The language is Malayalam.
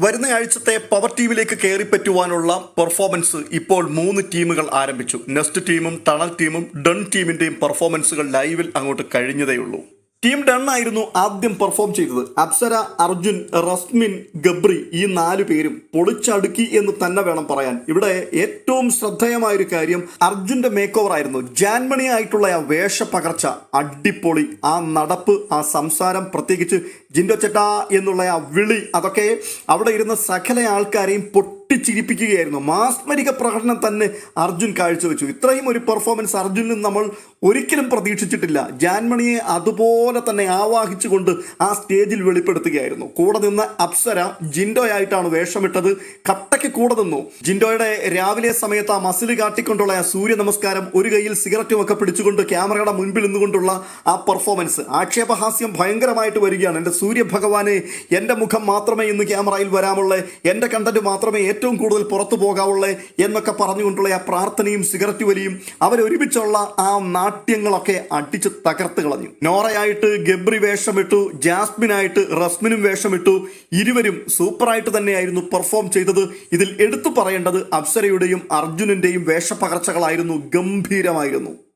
വരുന്ന ആഴ്ചത്തെ പവർ ടീമിലേക്ക് കയറിപ്പറ്റുവാനുള്ള പെർഫോമൻസ് ഇപ്പോൾ മൂന്ന് ടീമുകൾ ആരംഭിച്ചു. നെസ്റ്റ് ടീമും ടണൽ ടീമും ഡൺ ടീമിന്റെയും പെർഫോമൻസുകൾ ലൈവിൽ അങ്ങോട്ട് കഴിഞ്ഞതേയുള്ളൂ. ടീം ഡൺ ആയിരുന്നു ആദ്യം പെർഫോം ചെയ്തത്. അപ്സര അർജുൻ റസ്മിൻ ഗബ്രി ഈ നാലു പേരും പൊളിച്ചടുക്കി എന്ന് തന്നെ വേണം പറയാൻ. ഇവിടെ ഏറ്റവും ശ്രദ്ധേയമായ ഒരു കാര്യം അർജുന്റെ മേക്ക് ഓവർ ആയിരുന്നു. ജാൻമണി ആയിട്ടുള്ള ആ വേഷപ്പകർച്ച അടിപൊളി. ആ നടപ്പ് ആ സംസാരം പ്രത്യേകിച്ച് ജിൻഡോ ചെട്ട എന്നുള്ള ആ വിളി അതൊക്കെ അവിടെ ഇരുന്ന സകല ആൾക്കാരെയും പൊട്ടിച്ചിരിപ്പിക്കുകയായിരുന്നു. മാസ്മരിക പ്രകടനം തന്നെ അർജുൻ കാഴ്ചവെച്ചു. ഇത്രയും ഒരു പെർഫോമൻസ് അർജുനിൽ നമ്മൾ ഒരിക്കലും പ്രതീക്ഷിച്ചിട്ടില്ല. ജാൻമണിയെ അതുപോലെ തന്നെ ആവാഹിച്ചുകൊണ്ട് ആ സ്റ്റേജിൽ വെളിപ്പെടുത്തുകയായിരുന്നു. കൂടെ നിന്ന് അപ്സര ജിൻഡോയായിട്ടാണ് വേഷമിട്ടത്. കട്ടയ്ക്ക് കൂടെ നിന്നു. ജിൻഡോയുടെ രാവിലെ സമയത്ത് ആ മസിൽ കാട്ടിക്കൊണ്ടുള്ള ആ സൂര്യ നമസ്കാരം ഒരു കയ്യിൽ സിഗരറ്റും ഒക്കെ പിടിച്ചുകൊണ്ട് ക്യാമറയുടെ മുൻപിൽ നിന്നുകൊണ്ടുള്ള ആ പെർഫോമൻസ് ആക്ഷേപഹാസ്യം ഭയങ്കരമായിട്ട് വരികയാണ്. എന്റെ സൂര്യ ഭഗവാനെ എന്റെ മുഖം മാത്രമേ ഇന്ന് ക്യാമറയിൽ വരാമുള്ളേ എന്റെ കണ്ടന്റ് മാത്രമേ ഏറ്റവും കൂടുതൽ പുറത്തു പോകാവുള്ളേ എന്നൊക്കെ പറഞ്ഞുകൊണ്ടുള്ള ആ പ്രാർത്ഥനയും സിഗരറ്റ് വലിയും അവരൊരുമിച്ചുള്ള ആ നാട്യങ്ങളൊക്കെ അടിച്ച് തകർത്ത് കളഞ്ഞു. നോറയായിട്ട് ഗബ്രി വേഷമിട്ടു ജാസ്മിനായിട്ട് റസ്മിനും വേഷമിട്ടു. ഇരുവരും സൂപ്പറായിട്ട് തന്നെയായിരുന്നു പെർഫോം ചെയ്തത്. ഇതിൽ എടുത്തു പറയേണ്ടത് അപ്സരയുടെയും അർജുനന്റെയും വേഷപ്പകർച്ചകളായിരുന്നു. ഗംഭീരമായിരുന്നു.